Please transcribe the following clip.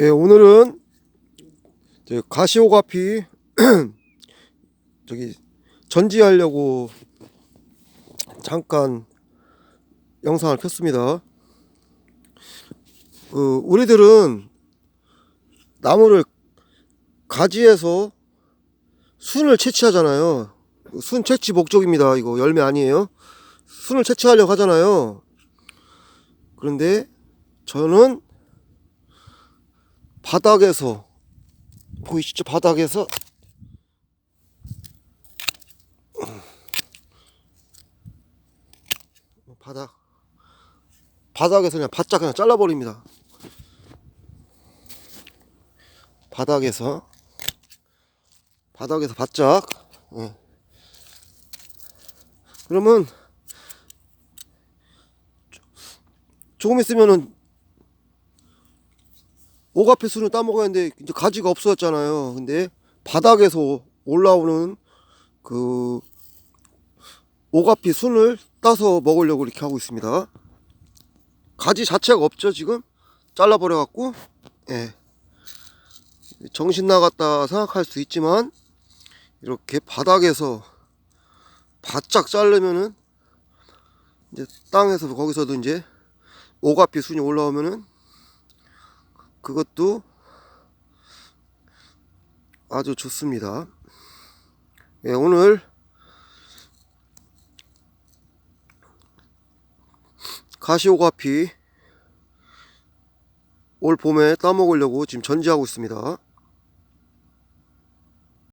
예, 오늘은 저 가시오가피 저기 전지하려고 잠깐 영상을 켰습니다. 그 우리들은 나무를 가지에서 순을 채취하잖아요. 순 채취 목적입니다. 이거 열매 아니에요. 순을 채취하려고 하잖아요. 그런데 저는 바닥에서 보이시죠? 바닥에서 바닥 바닥에서 그냥 바짝 그냥 잘라버립니다. 바닥에서 바닥에서 바짝 예. 그러면 조- 조금 있으면은 오가피 순을 따먹었는데 이제 가지가 없어졌잖아요. 근데 바닥에서 올라오는 그 오가피 순을 따서 먹으려고 이렇게 하고 있습니다. 가지 자체가 없죠 지금 잘라버려 갖고 예. 정신 나갔다 생각할 수 있지만 이렇게 바닥에서 바짝 자르면은 이제 땅에서 거기서도 이제 오가피 순이 올라오면은 그것도 아주 좋습니다. 예, 오늘 가시오가피 올 봄에 따먹으려고 지금 전지하고 있습니다.